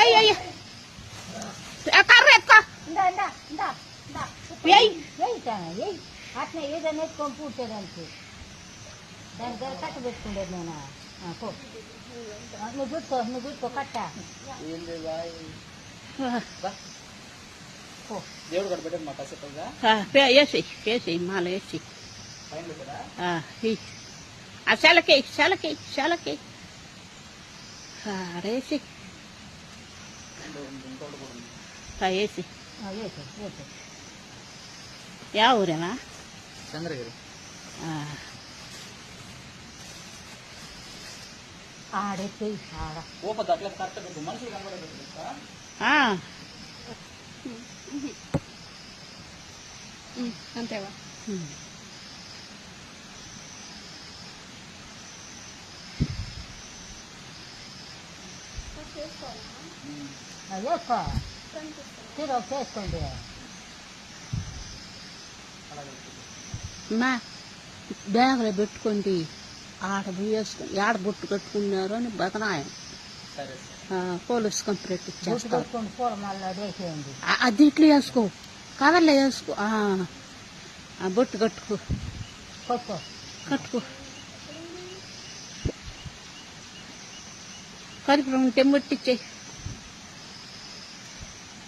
అయ్యో కర్ర ఎత్తుకో అట్నే ఏదైనా ఎత్తుకొని పూడ్చేదానికి దాని దగ్గర కట్ట పెట్టుకుండేది నేను ఆ, పో ఆ, నువ్వు చూసుకో నువ్వు చూసుకో కట్ట ఏంది బాయ్ పో దేవుడు కూడా పెట్టండి మా కాసేపుగా వేసి వేసి మాల వేసి సెలకి సెలకి సెలకి ఉంది వేసి యా ఊరేనా? చంద్రగిరి. ఆ, ఆడెత్తి ఆడ. మనుషులు కనబడదు ఆ, అంతేవా ఉమ్. వేసుకో తీరు చేసుకోండి మా బ్యాగులో పెట్టుకోండి ఆడ వేసుకుని ఆడ బొట్టు కట్టుకున్నారు అని బతనాయం. పోలీస్ కంప్లైంట్ ఆ- అది ఇట్లా వేసుకో. కవర్లో వేసుకో. ఆ, ఆ బొట్టు కట్టుకో. కొట్టుకో. కట్టుకో. కరిపురం ఉంటే ముట్టిచ్చేయి.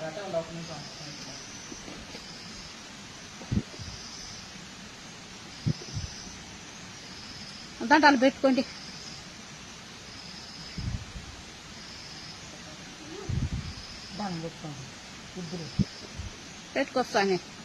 ఉండు, ఒక నిమిషం దండాలు పెట్టుకోండి. దాన్ని పెట్టుకోండి. ఇద్దరు. పెట్టుకొస్తాను